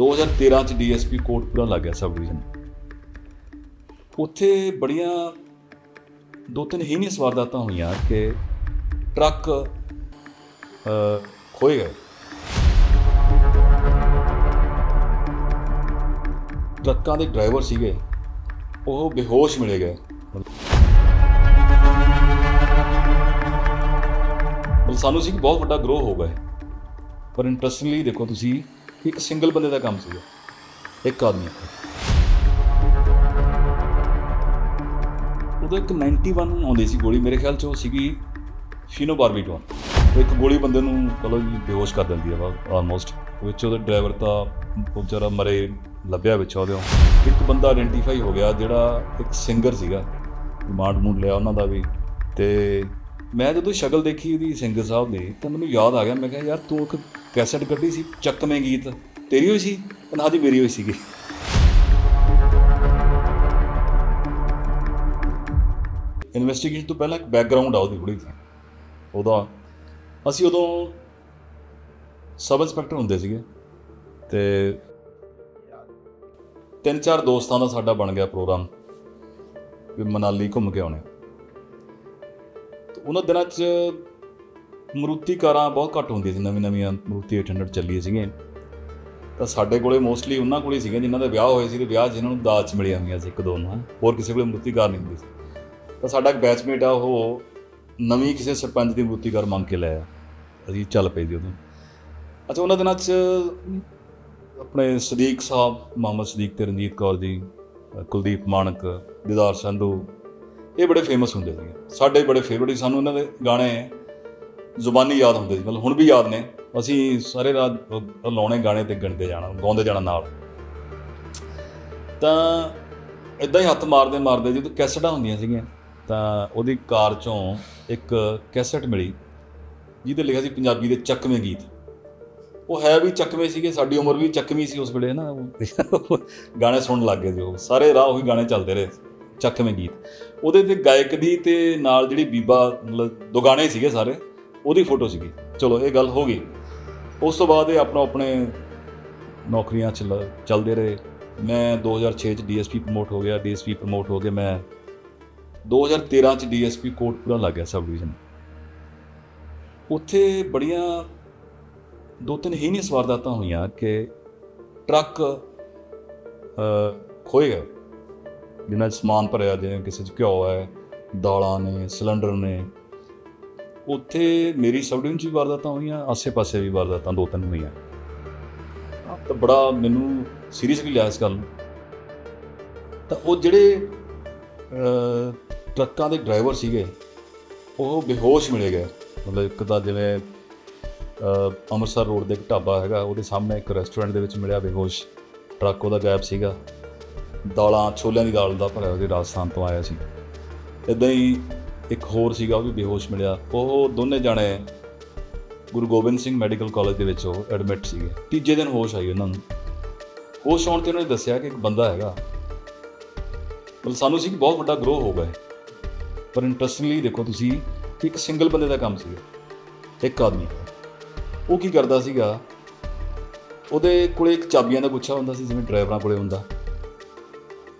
2013 ਚ ਡੀਐਸਪੀ ਕੋਟਪੁਰਾ ਲੱਗ ਗਿਆ ਸਬ ਡਿਵੀਜ਼ਨ ਉੱਥੇ ਬੜੀਆਂ ਦੋ ਤਿੰਨ ਹੀਨੀਅਸ ਵਾਰਦਾਤਾਂ ਹੋਈਆਂ ਕਿ ਟਰੱਕ ਖੋਏ ਗਏ। ਟਰੱਕਾਂ ਦੇ ਡਰਾਈਵਰ ਸੀਗੇ, ਉਹ ਬੇਹੋਸ਼ ਮਿਲੇ ਗਏ। ਮਤਲਬ ਸਾਨੂੰ ਸੀ ਕਿ ਬਹੁਤ ਵੱਡਾ ਗਰੋਹ ਹੋ ਗਿਆ। ਪਰ ਇੰਟਰਸਟਿੰਗਲੀ ਦੇਖੋ ਤੁਸੀਂ ਇੱਕ ਸਿੰਗਲ ਬੰਦੇ ਦਾ ਕੰਮ ਸੀਗਾ। ਇੱਕ ਆਦਮੀ ਉਦੋਂ ਇੱਕ 91 ਆਉਂਦੀ ਸੀ ਗੋਲੀ, ਮੇਰੇ ਖਿਆਲ ਚ ਉਹ ਸੀਗੀ ਸ਼ੀਨੋ ਬਾਰਬੀਟੋਨ ਉਹ ਇੱਕ ਗੋਲੀ ਬੰਦੇ ਨੂੰ ਕਹੋ ਜੀ ਬੇਹੋਸ਼ ਕਰ ਦਿੰਦੀ ਹੈ ਆਲਮੋਸਟ ਵਿੱਚ ਉਹਦਾ ਡਰਾਈਵਰ ਤਾਂ ਉਹ ਵਿਚਾਰਾ ਮਰੇ, ਲੱਭਿਆ ਵਿੱਚ ਉਹਦੇ ਇੱਕ ਬੰਦਾ ਆਇਡੈਂਟੀਫਾਈ ਹੋ ਗਿਆ ਜਿਹੜਾ ਇੱਕ ਸਿੰਗਰ ਸੀਗਾ। ਮਾਡ ਮੂਡ ਲਿਆ ਉਹਨਾਂ ਦਾ ਵੀ। ਤੇ ਮੈਂ ਜਦੋਂ ਸ਼ਕਲ ਦੇਖੀ ਉਹਦੀ ਸਿੰਗਰ ਸਾਹਿਬ ਦੀ, ਤਾਂ ਮੈਨੂੰ ਯਾਦ ਆ ਗਿਆ, ਮੈਂ ਕਿਹਾ ਯਾਰ ਤੂੰ ਇੱਕ ਕੈਸਟ ਕੱਢੀ ਸੀ, ਚੱਕਵੇਂ ਗੀਤ, ਤੇਰੀ ਹੋਈ ਸੀ ਕਹਿੰਦਾ ਦੀ ਮੇਰੀ ਹੋਈ ਸੀਗੀ। ਇਨਵੈਸਟੀਗੇਸ਼ਨ ਤੋਂ ਪਹਿਲਾਂ ਇੱਕ ਬੈਕਗ੍ਰਾਉਂਡ ਆ ਉਹਦੀ ਥੋੜੀ ਜਿਹੀ ਉਹਦਾ, ਅਸੀਂ ਉਦੋਂ ਸਬ ਇੰਸਪੈਕਟਰ ਹੁੰਦੇ ਸੀਗੇ, ਤੇ ਤਿੰਨ ਚਾਰ ਦੋਸਤਾਂ ਦਾ ਸਾਡਾ ਬਣ ਗਿਆ ਪ੍ਰੋਗਰਾਮ, ਵੀ ਮਨਾਲੀ ਘੁੰਮ ਕੇ ਆਉਣੇ। ਉਹਨਾਂ ਦਿਨਾਂ 'ਚ ਮਰੂਤੀ ਕਾਰਾਂ ਬਹੁਤ ਘੱਟ ਹੁੰਦੀਆਂ ਸੀ, ਨਵੀਂ ਨਵੀਆਂ ਮਰੂਤੀ 800 ਚੱਲੀਆਂ ਸੀਗੀਆਂ। ਤਾਂ ਸਾਡੇ ਕੋਲੇ ਮੋਸਟਲੀ ਉਹਨਾਂ ਕੋਲੇ ਸੀਗੇ ਜਿਨ੍ਹਾਂ ਦੇ ਵਿਆਹ ਹੋਏ ਸੀ, ਤੇ ਵਿਆਹ 'ਚ ਜਿਨ੍ਹਾਂ ਨੂੰ ਦਾਜ 'ਚ ਮਿਲੀਆਂ ਹੋਈਆਂ ਸੀ ਇੱਕ ਦੋ ਨੂੰ ਹੋਰ ਕਿਸੇ ਕੋਲੇ ਮਰੂਤੀ ਕਾਰ ਨਹੀਂ ਹੁੰਦੀ ਸੀ। ਤਾਂ ਸਾਡਾ ਇੱਕ ਬੈਚਮੇਟ ਆ, ਉਹ ਨਵੀਂ ਕਿਸੇ ਸਰਪੰਚ ਦੀ ਮਰੂਤੀ ਕਾਰ ਮੰਗ ਕੇ ਲਿਆ ਅਸੀਂ ਚੱਲ ਪਏ ਜੀ ਉਦੋਂ। ਅੱਛਾ, ਉਹਨਾਂ ਦਿਨਾਂ 'ਚ ਆਪਣੇ ਸਦੀਕ ਸਾਹਿਬ, ਮੁਹੰਮਦ ਸਦੀਕ ਤੇ ਰਣਜੀਤ ਕੌਰ ਜੀ, ਕੁਲਦੀਪ ਮਾਨਕ ਦਿਦਾਰ ਸੰਧੂ, ਇਹ ਬੜੇ ਫੇਮਸ ਹੁੰਦੇ ਸੀਗੇ। ਸਾਡੇ ਬੜੇ ਫੇਵਰਟ ਸੀ, ਸਾਨੂੰ ਇਹਨਾਂ ਦੇ ਗਾਣੇ ਜ਼ੁਬਾਨੀ ਯਾਦ ਹੁੰਦੇ ਸੀ ਮਤਲਬ ਹੁਣ ਵੀ ਯਾਦ ਨੇ। ਅਸੀਂ ਸਾਰੇ ਰਾਤ ਲਾਉਣੇ ਗਾਣੇ ਤੇ ਗਣਦੇ ਜਾਣਾ ਗਾਉਂਦੇ ਜਾਣਾ ਨਾਲ। ਤਾਂ ਇਦਾਂ ਹੀ ਹੱਥ ਮਾਰਦੇ ਮਾਰਦੇ ਜਦੋਂ ਕੈਸਟਾਂ ਹੁੰਦੀਆਂ ਸੀਗੀਆਂ ਤਾਂ ਉਹਦੀ ਕਾਰ ਚੋਂ ਇੱਕ ਕੈਸਟ ਮਿਲੀ ਜਿਹਦੇ ਲਿਖਿਆ ਸੀ ਪੰਜਾਬੀ ਦੇ ਚੱਕਵੇਂ ਗੀਤ। ਉਹ ਹੈ ਵੀ ਚੱਕਵੇਂ ਸੀਗੇ ਸਾਡੀ ਉਮਰ ਵੀ ਚੱਕਵੀਂ ਸੀ ਉਸ ਵੇਲੇ ਨਾ। ਉਹ ਗਾਣੇ ਸੁਣਨ ਲੱਗ ਗਏ ਸੀ ਉਹ। ਸਾਰੇ ਰਾਹ ਉਹੀ ਗਾਣੇ ਚੱਲਦੇ ਰਹੇ ਚੱਕਵੇਂ ਗੀਤ। ਉਹਦੇ ਤੇ ਗਾਇਕ ਦੀ ਤੇ ਨਾਲ ਜਿਹੜੀ ਬੀਬਾ ਮਤਲਬ ਦੋ ਗਾਣੇ ਸੀਗੇ ਸਾਰੇ। ਉਹਦੀ ਫੋਟੋ ਸੀਗੀ। ਚਲੋ ਇਹ ਗੱਲ ਹੋ ਗਈ। ਉਸ ਤੋਂ ਬਾਅਦ ਇਹ ਆਪਣਾ ਆਪਣੇ ਨੌਕਰੀਆਂ ਚ ਚੱਲਦੇ ਰਹੇ। ਮੈਂ 2006 ਚ ਡੀਐਸਪੀ ਪ੍ਰਮੋਟ ਹੋ ਗਿਆ। ਡੀਐਸਪੀ ਪ੍ਰਮੋਟ ਹੋ ਕੇ ਮੈਂ 2013 ਚ ਡੀਐਸਪੀ ਕੋਟਪੁਰਾ ਲੱਗ ਗਿਆ ਸਬ ਡਿਵੀਜ਼ਨ ਉੱਥੇ ਬੜੀਆਂ ਦੋ ਤਿੰਨ ਹੀਨੀਅਸ ਵਾਰਦਾਤਾਂ ਹੋਈਆਂ ਕਿ ਟਰੱਕ ਅ, ਖੋਏ ਗਏ। ਜਿਨ੍ਹਾਂ 'ਚ ਸਮਾਨ ਭਰਿਆ ਜਿਵੇਂ ਕਿਸੇ 'ਚ ਘਿਓ ਹੈ ਦਾਲਾਂ ਨੇ ਸਿਲੰਡਰ ਨੇ ਉੱਥੇ ਮੇਰੀ ਸਬ ਡਿਵੀਜ਼ਨ 'ਚ ਵੀ ਵਾਰਦਾਤਾਂ ਹੋਈਆਂ, ਆਸੇ-ਪਾਸੇ ਵੀ ਵਾਰਦਾਤਾਂ ਦੋ ਤਿੰਨ ਹੋਈਆਂ। ਤਾਂ ਬੜਾ ਮੈਨੂੰ ਸੀਰੀਅਸਲੀ ਲਿਆ ਇਸ ਗੱਲ ਨੂੰ। ਤਾਂ ਉਹ ਜਿਹੜੇ ਟਰੱਕਾਂ ਦੇ ਡਰਾਈਵਰ ਸੀਗੇ, ਉਹ ਬੇਹੋਸ਼ ਮਿਲੇ ਗਏ। ਮਤਲਬ ਇੱਕ ਤਾਂ ਜਿਵੇਂ ਅੰਮ੍ਰਿਤਸਰ ਰੋਡ ਦੇ ਇੱਕ ਢਾਬਾ ਹੈਗਾ, ਉਹਦੇ ਸਾਹਮਣੇ ਇੱਕ ਰੈਸਟੋਰੈਂਟ ਦੇ ਵਿੱਚ ਮਿਲਿਆ ਬੇਹੋਸ਼। ਟਰੱਕ ਉਹਦਾ ਗਾਇਬ ਸੀਗਾ। ਦਾਲਾਂ, ਛੋਲਿਆਂ ਦੀ ਦਾਲ ਦਾ ਭਰਿਆ ਉਹਦੇ ਰਾਜਸਥਾਨ ਤੋਂ ਆਇਆ ਸੀ। ਇਦਾਂ ਹੀ ਇੱਕ ਹੋਰ ਸੀਗਾ ਉਹ ਵੀ ਬੇਹੋਸ਼ ਮਿਲਿਆ। ਉਹ ਦੋਨੇ ਜਾਣੇ ਗੁਰੂ ਗੋਬਿੰਦ ਸਿੰਘ ਮੈਡੀਕਲ ਕਾਲਜ ਦੇ ਵਿੱਚ ਉਹ ਐਡਮਿਟ ਸੀਗੇ। ਤੀਜੇ ਦਿਨ ਹੋਸ਼ ਆਈ ਉਹਨਾਂ ਨੂੰ। ਹੋਸ਼ ਆਉਣ ਤੇ ਉਹਨਾਂ ਨੇ ਦੱਸਿਆ ਕਿ ਇੱਕ ਬੰਦਾ ਹੈਗਾ। ਮਤਲਬ ਸਾਨੂੰ ਸੀ ਕਿ ਬਹੁਤ ਵੱਡਾ ਗਰੋਹ ਹੋ ਗਿਆ ਪਰ ਇੰਟਰਸਟਿੰਗਲੀ ਦੇਖੋ ਤੁਸੀਂ ਕਿ ਇੱਕ ਸਿੰਗਲ ਬੰਦੇ ਦਾ ਕੰਮ ਸੀਗਾ ਇੱਕ ਆਦਮੀ ਉਹ ਕੀ ਕਰਦਾ ਸੀਗਾ? ਉਹਦੇ ਕੋਲੇ ਇੱਕ ਚਾਬੀਆਂ ਦਾ ਗੁੱਛਾ ਹੁੰਦਾ ਸੀ, ਜਿਵੇਂ ਡਰਾਈਵਰਾਂ ਕੋਲੇ ਹੁੰਦਾ।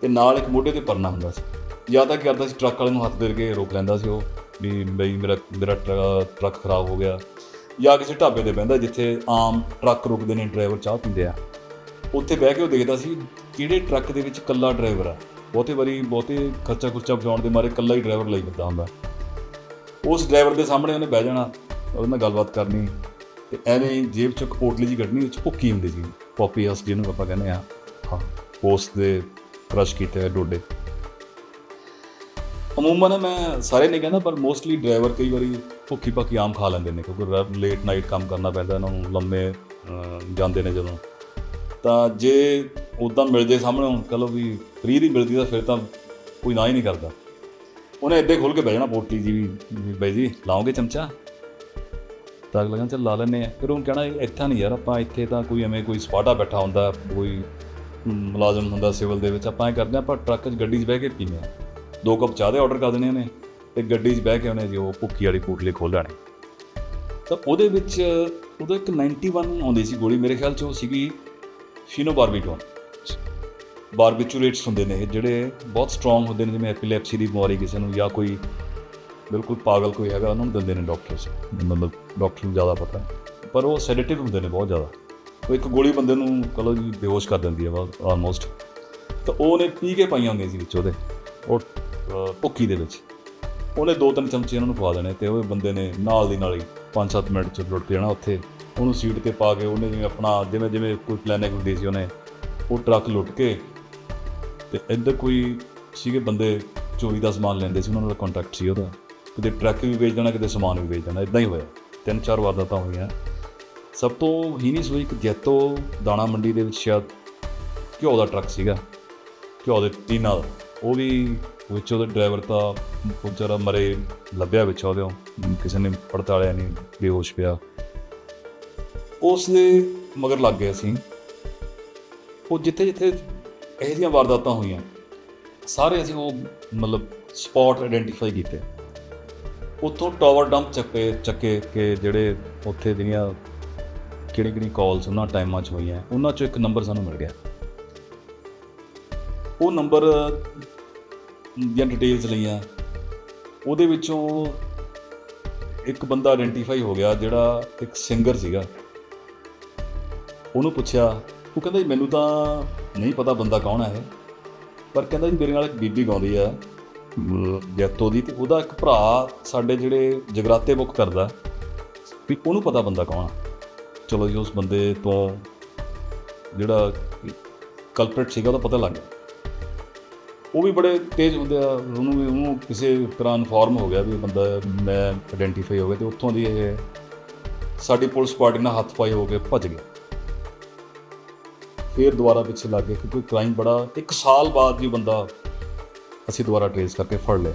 ਤੇ ਨਾਲ ਇੱਕ ਮੋਢੇ ਤੇ ਪਰਨਾ ਹੁੰਦਾ ਸੀ। ਜਾਂ ਤਾਂ ਕੀ ਕਰਦਾ ਸੀ ਟਰੱਕ ਵਾਲੇ ਨੂੰ ਹੱਥ ਦੇ ਕੇ ਰੋਕ ਲੈਂਦਾ ਸੀ ਉਹ, ਵੀ ਬਈ ਮੇਰਾ ਮੇਰਾ ਟਰ- ਟਰੱਕ ਖਰਾਬ ਹੋ ਗਿਆ। ਜਾਂ ਕਿਸੇ ਢਾਬੇ ਤੇ ਬਹਿੰਦਾ ਜਿੱਥੇ ਆਮ ਟਰੱਕ ਰੁਕਦੇ ਨੇ, ਡਰਾਈਵਰ ਚਾਹ ਪੀਂਦੇ ਆ। ਉੱਥੇ ਬਹਿ ਕੇ ਉਹ ਦੇਖਦਾ ਸੀ ਕਿਹੜੇ ਟਰੱਕ ਦੇ ਵਿੱਚ ਇਕੱਲਾ ਡਰਾਈਵਰ ਆ। ਬਹੁਤੇ ਵਾਰੀ ਬਹੁਤੇ ਖਰਚਾ ਖੁਰਚਾ ਬਚਾਉਣ ਦੇ ਮਾਰੇ ਇਕੱਲਾ ਹੀ ਡਰਾਈਵਰ ਲਈ ਫਿਰਦਾ ਹੁੰਦਾ। ਉਸ ਡਰਾਈਵਰ ਦੇ ਸਾਹਮਣੇ ਉਹਨੇ ਬਹਿ ਜਾਣਾ, ਉਹਦੇ ਨਾਲ ਗੱਲਬਾਤ ਕਰਨੀ। ਤੇ ਐਵੇਂ ਜੇਬ 'ਚ ਇੱਕ ਪੋਟਲੀ ਜੀ ਕੱਢਣੀ, ਵਿੱਚ ਭੁੱਕੀ ਹੁੰਦੀ ਸੀ। ਪੋਪੀ ਹਸ ਜਿਹਨੂੰ ਆਪਾਂ ਕਹਿੰਦੇ ਆ। ਹਾਂ, ਉਸ ਦੇ ਕ੍ਰਸ਼ ਕੀਤੇ ਹੋਏ ਡੋਡੇ। ਅਮੂਮਨ ਮੈਂ ਸਾਰੇ ਨਹੀਂ ਕਹਿੰਦਾ ਪਰ ਮੋਸਟਲੀ ਡਰਾਈਵਰ ਕਈ ਵਾਰੀ ਭੁੱਖੀ ਪੱਕੀ ਆਮ ਖਾ ਲੈਂਦੇ ਨੇ, ਕਿਉਂਕਿ ਲੇਟ ਨਾਈਟ ਕੰਮ ਕਰਨਾ ਪੈਂਦਾ, ਇਹਨਾਂ ਨੂੰ ਲੰਮੇ ਜਾਂਦੇ ਨੇ ਜਦੋਂ। ਤਾਂ ਜੇ ਉਦਾਂ ਮਿਲ ਜੇ ਸਾਹਮਣੇ ਹੁਣ, ਕਹ ਲਓ ਵੀ ਫ੍ਰੀ ਦੀ ਮਿਲਦੀ, ਤਾਂ ਫਿਰ ਤਾਂ ਕੋਈ ਨਾ ਹੀ ਨਹੀਂ ਕਰਦਾ। ਉਹਨੇ ਇੱਦੇ ਖੋਲ ਕੇ ਬਹਿ ਜਾਣਾ, ਪੋਟੀ ਜੀ ਵੀ ਬਾਈ ਜੀ, ਲਾਓਗੇ ਚਮਚਾ? ਤਾਂ ਅਗਲਾ ਕਹਿੰਦਾ, ਚੱਲ ਲਾ ਲੈਨੇ ਆ ਫਿਰ ਉਹ ਕਹਿਣਾ, ਇਹ ਇੱਥਾ ਨਹੀਂ ਯਾਰ, ਆਪਾਂ ਇੱਥੇ ਤਾਂ ਕੋਈ ਐਵੇਂ ਕੋਈ ਸਪਾਟਾ ਬੈਠਾ ਹੁੰਦਾ, ਕੋਈ ਮੁਲਾਜ਼ਮ ਹੁੰਦਾ ਸਿਵਲ ਦੇ ਵਿੱਚ, ਆਪਾਂ ਇਹ ਕਰਦੇ ਹਾਂ, ਆਪਾਂ ਟਰੱਕ 'ਚ ਗੱਡੀ 'ਚ ਬਹਿ ਕੇ ਪੀਂਦੇ ਆ ਦੋ ਕੱਪ ਚਾਹ ਦੇ ਆਰਡਰ ਕਰ ਦੇਣੇ ਉਹਨੇ ਤੇ ਗੱਡੀ 'ਚ ਬਹਿ ਕੇ ਉਹਨੇ ਜੀ ਉਹ ਭੁੱਕੀ ਵਾਲੀ ਪੋਟਲੀ ਖੋਲ ਲੈਣੀ। ਤਾਂ ਉਹਦੇ ਵਿੱਚ ਉਦੋਂ ਇੱਕ 91 ਆਉਂਦੀ ਸੀ ਗੋਲੀ, ਮੇਰੇ ਖਿਆਲ 'ਚ ਉਹ ਸੀਗੀ ਫੀਨੋ ਬਾਰਬੀਟੋਨ ਬਾਰਬੀਚੂਰੇਟਸ ਹੁੰਦੇ ਨੇ ਜਿਹੜੇ ਬਹੁਤ ਸਟਰੋਂਗ ਹੁੰਦੇ ਨੇ, ਜਿਵੇਂ ਐਪੀਲੈਪਸੀ ਦੀ ਬਿਮਾਰੀ ਕਿਸੇ ਨੂੰ ਜਾਂ ਕੋਈ ਬਿਲਕੁਲ ਪਾਗਲ ਕੋਈ ਹੈਗਾ, ਉਹਨਾਂ ਨੂੰ ਦਿੰਦੇ ਨੇ ਡਾਕਟਰਸ ਮਤਲਬ ਡਾਕਟਰ ਨੂੰ ਜ਼ਿਆਦਾ ਪਤਾ ਪਰ ਉਹ ਸੈਡੇਟਿਵ ਹੁੰਦੇ ਨੇ ਬਹੁਤ ਜ਼ਿਆਦਾ। ਉਹ ਇੱਕ ਗੋਲੀ ਬੰਦੇ ਨੂੰ ਕਹੋ ਜੀ ਬੇਹੋਸ਼ ਕਰ ਦਿੰਦੀ ਹੈ ਆਲਮੋਸਟ ਤਾਂ ਉਹਨੇ ਪੀ ਕੇ ਪਾਈਆਂ ਹੁੰਦੀਆਂ ਸੀ ਵਿੱਚ ਉਹਦੇ। ਉਹ ਭੁੱਕੀ ਦੇ ਵਿੱਚ। ਉਹਨੇ ਦੋ ਤਿੰਨ ਚਮਚੇ ਉਹਨਾਂ ਨੂੰ ਪਾ ਦੇਣੇ ਤੇ ਉਹ ਬੰਦੇ ਨੇ ਨਾਲ ਦੀ ਨਾਲ ਹੀ 5-7 ਮਿੰਟ ਚ ਲੁੱਟ ਜਾਣਾ ਉੱਥੇ। ਉਹਨੂੰ ਸੀਟ ਤੇ ਪਾ ਕੇ ਉਹਨੇ ਜਿਵੇਂ ਆਪਣਾ, ਜਿਵੇਂ ਜਿਵੇਂ ਕੋਈ ਪਲੈਨਿੰਗ ਹੁੰਦੀ ਸੀ ਉਹਨੇ, ਉਹ ਟਰੱਕ ਲੁੱਟ ਕੇ ਤੇ ਇੱਧਰ ਕੋਈ ਸੀਗੇ ਬੰਦੇ ਚੋਰੀ ਦਾ ਸਮਾਨ ਲੈਂਦੇ ਸੀ, ਉਹਨਾਂ ਨਾਲ ਕੰਟੈਕਟ ਸੀ ਉਹਦਾ। ਕਿਤੇ ਟਰੱਕ ਵੀ ਵੇਚ ਦੇਣਾ, ਕਿਤੇ ਸਮਾਨ ਵੀ ਵੇਚ ਦੇਣਾ ਇਦਾਂ ਹੀ ਹੋਇਆ। ਤਿੰਨ ਚਾਰ ਵਾਰਦਾਤਾਂ ਹੋਈਆਂ। ਸਭ ਤੋਂ ਹੀਨੀਸ ਹੋਈ ਇੱਕ ਜੈਤੋ ਦਾਣਾ ਮੰਡੀ ਦੇ ਵਿੱਚ ਸ਼ਾਇਦ ਘਿਓ ਦਾ ਟਰੱਕ ਸੀਗਾ। ਘਿਓ ਦੇ ਟੀਨਾਂ ਦਾ ਉਹ ਵੀ ਵਿੱਚ ਉਹਦੇ ਡਰਾਈਵਰ ਤਾਂ ਵਿਚਾਰਾ ਮਰੇ, ਲੱਭਿਆ ਵਿੱਚ ਉਹਦੇ ਕਿਸੇ ਨੇ ਪੜਤਾਲਿਆ ਨਹੀਂ, ਬੇਹੋਸ਼ ਪਿਆ। ਉਸ ਦੇ ਮਗਰ ਲੱਗ ਗਏ ਅਸੀਂ ਉਹ ਜਿੱਥੇ ਜਿੱਥੇ ਇਹੋ ਜਿਹੀਆਂ ਵਾਰਦਾਤਾਂ ਹੋਈਆਂ, ਸਾਰੇ ਅਸੀਂ ਉਹ ਮਤਲਬ ਸਪੌਟ ਆਇਡੈਂਟੀਫਾਈ ਕੀਤੇ। ਉੱਥੋਂ ਟਾਵਰ ਡੰਪ ਚੱਕੇ ਚੱਕੇ ਕਿ ਜਿਹੜੇ ਉੱਥੇ ਜਿਹੜੀਆਂ ਕਿਹੜੀ ਕਿਹੜੀ ਕਾਲਸ ਉਹਨਾਂ ਟਾਈਮਾਂ 'ਚ ਹੋਈਆਂ, ਉਹਨਾਂ 'ਚੋਂ ਇੱਕ ਨੰਬਰ ਸਾਨੂੰ ਮਿਲ ਗਿਆ। ਉਹ ਨੰਬਰ ਦੀਆਂ ਡਿਟੇਲਸ ਲਈਆਂ। ਉਹਦੇ ਵਿੱਚੋਂ ਇੱਕ ਬੰਦਾ ਆਇਡੈਂਟੀਫਾਈ ਹੋ ਗਿਆ ਜਿਹੜਾ ਇੱਕ ਸਿੰਗਰ ਸੀਗਾ। ਉਹਨੂੰ ਪੁੱਛਿਆ ਉਹ ਕਹਿੰਦਾ ਜੀ ਮੈਨੂੰ ਤਾਂ ਨਹੀਂ ਪਤਾ ਬੰਦਾ ਕੌਣ ਹੈ ਇਹ ਪਰ ਕਹਿੰਦਾ ਜੀ ਮੇਰੇ ਨਾਲ ਇੱਕ ਬੀਬੀ ਗਾਉਂਦੀ ਆ ਅਮ, ਦੀ ਤੇ ਉਹਦਾ ਇੱਕ ਭਰਾ ਸਾਡੇ ਜਿਹੜੇ ਜਗਰਾਤੇ ਬੁੱਕ ਕਰਦਾ ਵੀ ਉਹਨੂੰ ਪਤਾ ਬੰਦਾ ਕੌਣ ਆ। ਚਲੋ ਜੀ ਉਸ ਬੰਦੇ ਤੋਂ ਜਿਹੜਾ ਕਲਪਰੇਟ ਸੀਗਾ ਉਹਦਾ ਪਤਾ ਲੱਗ ਗਿਆ। ਉਹ ਵੀ ਬੜੇ ਤੇਜ਼ ਹੁੰਦੇ ਆ, ਉਹਨੂੰ ਵੀ ਉਹਨੂੰ ਕਿਸੇ ਤਰ੍ਹਾਂ ਇਨਫੋਰਮ ਹੋ ਗਿਆ ਵੀ ਬੰਦਾ ਮੈਂ ਆਇਡੈਂਟੀਫਾਈ ਹੋ ਗਿਆ ਤੇ ਉੱਥੋਂ ਦੀ ਇਹ ਸਾਡੀ ਪੁਲਿਸ ਪਾਰਟੀ ਨਾਲ ਹੱਥ ਪਾਈ ਹੋ ਕੇ ਭੱਜ ਗਿਆ। ਫਿਰ ਦੁਬਾਰਾ ਪਿੱਛੇ ਲੱਗ ਗਏ ਕਿ ਕੋਈ ਕ੍ਰਾਈਮ ਬੜਾ, ਇੱਕ ਸਾਲ ਬਾਅਦ ਜੀ ਬੰਦਾ ਅਸੀਂ ਦੁਬਾਰਾ ਟ੍ਰੇਸ ਕਰਕੇ ਫੜ ਲਿਆ।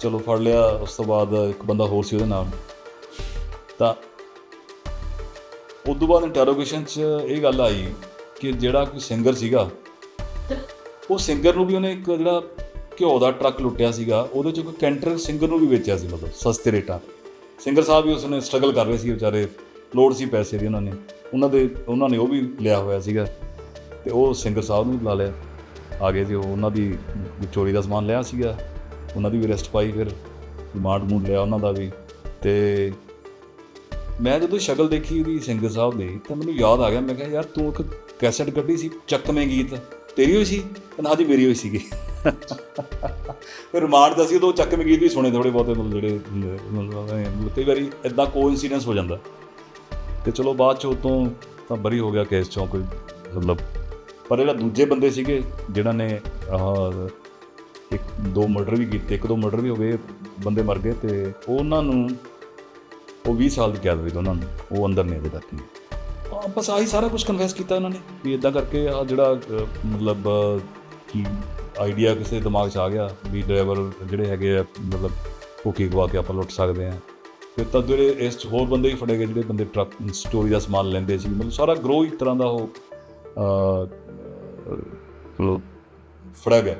ਚਲੋ ਫੜ ਲਿਆ, ਉਸ ਤੋਂ ਬਾਅਦ ਇੱਕ ਬੰਦਾ ਹੋਰ ਸੀ ਉਹਦੇ ਨਾਲ। ਤਾਂ ਉਦੋਂ ਬਾਅਦ ਇੰਟਰੋਗੇਸ਼ਨ 'ਚ ਇਹ ਗੱਲ ਆਈ ਕਿ ਜਿਹੜਾ ਕੋਈ ਸਿੰਗਰ ਸੀਗਾ ਉਹ ਸਿੰਗਰ ਨੂੰ ਵੀ ਉਹਨੇ ਇੱਕ ਜਿਹੜਾ ਘਿਓ ਦਾ ਟਰੱਕ ਲੁੱਟਿਆ ਸੀਗਾ, ਉਹਦੇ 'ਚ ਕੋਈ ਕੈਂਟਰ ਸਿੰਗਰ ਨੂੰ ਵੀ ਵੇਚਿਆ ਸੀ ਮਤਲਬ, ਸਸਤੇ ਰੇਟਾਂ। ਸਿੰਗਰ ਸਾਹਿਬ ਵੀ ਉਸਨੇ ਸਟਰਗਲ ਕਰ ਰਹੇ ਸੀ, ਵਿਚਾਰੇ ਲੋੜ ਸੀ ਪੈਸੇ ਦੀ ਉਹਨਾਂ ਨੇ। ਉਹਨਾਂ ਦੇ, ਉਹਨਾਂ ਨੇ ਉਹ ਵੀ ਲਿਆ ਹੋਇਆ ਸੀਗਾ ਤੇ ਉਹ ਸਿੰਗਰ ਸਾਹਿਬ ਨੂੰ ਵੀ ਲਾ ਲਿਆ। ਆ ਗਏ ਸੀ, ਉਹ ਉਹਨਾਂ ਦੀ ਚੋਰੀ ਦਾ ਸਮਾਨ ਲਿਆ ਸੀਗਾ, ਉਹਨਾਂ ਦੀ ਵੀ ਅਰੈਸਟ ਪਾਈ ਫਿਰ ਰਿਮਾਂਡ ਮੂਡ ਲਿਆ ਉਹਨਾਂ ਦਾ ਵੀ ਤੇ ਮੈਂ ਜਦੋਂ ਸ਼ਕਲ ਦੇਖੀ ਉਹਦੀ ਸਿੰਗਰ ਸਾਹਿਬ ਦੀ, ਤਾਂ ਮੈਨੂੰ ਯਾਦ ਆ ਗਿਆ, ਮੈਂ ਕਿਹਾ, ਯਾਰ ਤੂੰ ਇੱਕ ਕੈਸਟ ਕੱਢੀ ਸੀ ਚੱਕਵੇਂ ਗੀਤ ਤੇਰੀ ਹੋਈ ਸੀ? ਨਾ ਜੀ ਮੇਰੀ ਹੋਈ ਸੀਗੀ। ਫਿਰ ਰਿਮਾਂਡ ਦਾ ਸੀ, ਉਦੋਂ ਚੱਕਵੇਂ ਗੀਤ ਵੀ ਸੁਣੇ ਥੋੜੇ ਬਹੁਤੇ, ਮਤਲਬ ਜਿਹੜੇ ਮਤਲਬ ਕਈ ਵਾਰੀ ਇਦਾਂ ਕੋਇਨਸੀਡੈਂਸ ਹੋ ਜਾਂਦਾ। ਤੇ ਚਲੋ, ਬਾਅਦ ਚ ਉਤੋਂ ਤਾਂ ਬਰੀ ਹੋ ਗਿਆ ਕੇਸ ਚੋਂ ਕੋਈ, ਮਤਲਬ ਪਰ ਜਿਹੜਾ ਦੂਜੇ ਬੰਦੇ ਸੀਗੇ ਜਿਹੜਾ ਨੇ ਇੱਕ, ਦੋ ਮਰਡਰ ਵੀ ਕੀਤੇ, ਇੱਕ ਦੋ ਮਰਡਰ ਵੀ ਹੋ ਗਏ, ਬੰਦੇ ਮਰ ਗਏ, ਤੇ ਉਹਨਾਂ ਨੂੰ ਉਹ 20 ਸਾਲ ਦੀ ਕੈਦ ਹੋਈ ਦੋਨਾਂ ਨੂੰ, ਉਹ ਅੰਦਰ ਨੇ ਅਜੇ ਤੱਕ ਨਹੀਂ ਬਸ ਆਹੀ ਸਾਰਾ ਕੁਝ ਕਨਫੈਸ ਕੀਤਾ ਉਹਨਾਂ ਨੇ। ਵੀ ਇਦਾਂ ਕਰਕੇ ਆ ਜਿਹੜਾ ਅਹ, ਮਤਲਬ ਕੀ ਆਈਡੀਆ ਕਿਸੇ ਦਿਮਾਗ 'ਚ ਆ ਗਿਆ ਵੀ ਡਰਾਈਵਰ ਜਿਹੜੇ ਹੈਗੇ ਆ ਮਤਲਬ ਭੁੱਖੀ ਗਵਾ ਕੇ ਆਪਾਂ ਲੁੱਟ ਸਕਦੇ ਆ ਫਿਰ ਤਾਂ ਜਿਹੜੇ ਇਸ 'ਚ ਹੋਰ ਬੰਦੇ ਵੀ ਫੜੇ ਗਏ ਜਿਹੜੇ ਬੰਦੇ ਟਰੱਕ ਸਟੋਰੀ ਦਾ ਸਮਾਨ ਲੈਂਦੇ ਸੀ ਮਤਲਬ ਸਾਰਾ ਗਰੋ ਇੱਕ ਤਰ੍ਹਾਂ ਦਾ ਉਹ ਅਹ, ਮਤਲਬ ਫੜਿਆ ਗਿਆ।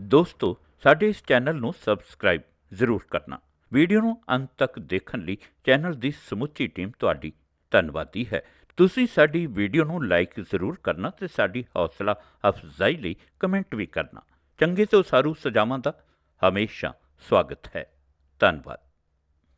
ਦੋਸਤੋ ਸਾਡੇ ਇਸ ਚੈਨਲ ਨੂੰ ਸਬਸਕ੍ਰਾਈਬ ਜ਼ਰੂਰ ਕਰਨਾ। ਵੀਡੀਓ ਨੂੰ ਅੰਤ ਤੱਕ ਦੇਖਣ ਲਈ ਚੈਨਲ ਦੀ ਸਮੁੱਚੀ ਟੀਮ ਤੁਹਾਡੀ ਧੰਨਵਾਦੀ ਹੈ। ਤੁਸੀਂ ਸਾਡੀ ਵੀਡੀਓ ਨੂੰ ਲਾਈਕ ਜ਼ਰੂਰ ਕਰਨਾ ਤੇ ਸਾਡੀ ਹੌਸਲਾ ਅਫਜ਼ਾਈ ਲਈ ਕਮੈਂਟ ਵੀ ਕਰਨਾ। ਚੰਗੇ ਤੋਂ ਸਾਰੂ ਸਜਾਵਾਂ ਦਾ ਹਮੇਸ਼ਾ ਸਵਾਗਤ ਹੈ। ਧੰਨਵਾਦ।